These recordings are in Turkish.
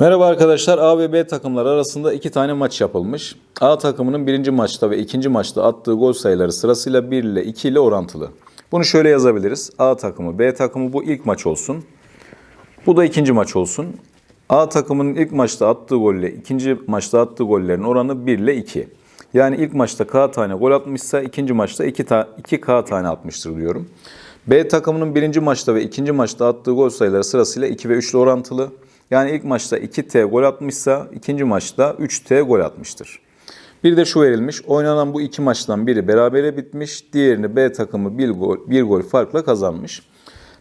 Merhaba arkadaşlar. A ve B takımlar arasında iki tane maç yapılmış. A takımının birinci maçta ve ikinci maçta attığı gol sayıları sırasıyla 1 ile 2 ile orantılı. Bunu şöyle yazabiliriz. A takımı, B takımı bu ilk maç olsun. Bu da ikinci maç olsun. A takımının ilk maçta attığı golle ikinci maçta attığı gollerin oranı 1 ile 2. Yani ilk maçta K tane gol atmışsa ikinci maçta 2, ta 2K tane atmıştır diyorum. B takımının birinci maçta ve ikinci maçta attığı gol sayıları sırasıyla 2 ve 3 ile orantılı. Yani ilk maçta 2T gol atmışsa ikinci maçta 3T gol atmıştır. Bir de şu verilmiş. Oynanan bu iki maçtan biri berabere bitmiş. Diğerini B takımı bir gol, bir gol farkla kazanmış.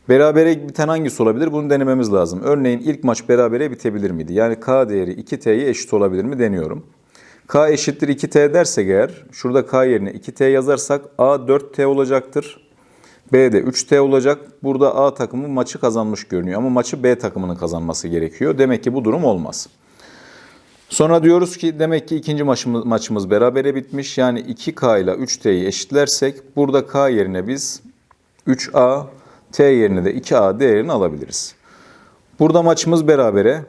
Berabere biten hangisi olabilir? Bunu denememiz lazım. Örneğin ilk maç berabere bitebilir miydi? Yani K değeri 2T'ye eşit olabilir mi deniyorum. K eşittir 2T dersek eğer, şurada K yerine 2T yazarsak A 4T olacaktır. B de 3T olacak. Burada A takımı maçı kazanmış görünüyor ama maçı B takımının kazanması gerekiyor. Demek ki bu durum olmaz. Sonra diyoruz ki demek ki ikinci maçımız, maçımız berabere bitmiş. Yani 2K ile 3T'yi eşitlersek burada K yerine biz 3A, T yerine de 2A değerini alabiliriz. Burada maçımız berabere.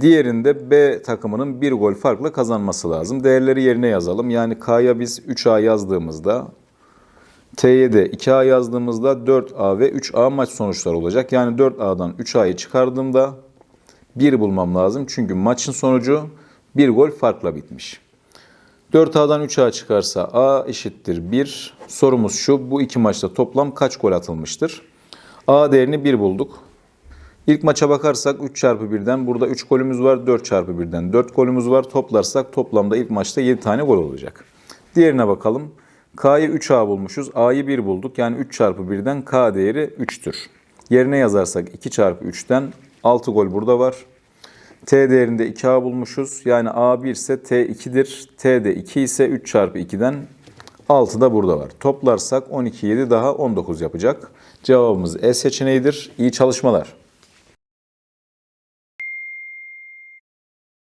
Diğerinde B takımının bir gol farkla kazanması lazım. Değerleri yerine yazalım. Yani K'ya biz 3A yazdığımızda T'ye de 2A yazdığımızda 4A ve 3A maç sonuçları olacak. Yani 4A'dan 3A'yı çıkardığımda 1 bulmam lazım. Çünkü maçın sonucu bir gol farkla bitmiş. 4A'dan 3A çıkarsa A eşittir 1. Sorumuz şu. Bu iki maçta toplam kaç gol atılmıştır? A değerini 1 bulduk. İlk maça bakarsak 3 çarpı 1'den burada 3 golümüz var. 4 çarpı 1'den 4 golümüz var. Toplarsak toplamda ilk maçta 7 tane gol olacak. Diğerine bakalım. K'yı 3A bulmuşuz. A'yı 1 bulduk. Yani 3 çarpı 1'den K değeri 3'tür. Yerine yazarsak 2 çarpı 3'ten 6 gol burada var. T değerinde 2A bulmuşuz. Yani A 1 ise T 2'dir. T de 2 ise 3 çarpı 2'den 6 da burada var. Toplarsak 12, 7 daha 19 yapacak. Cevabımız E seçeneğidir. İyi çalışmalar.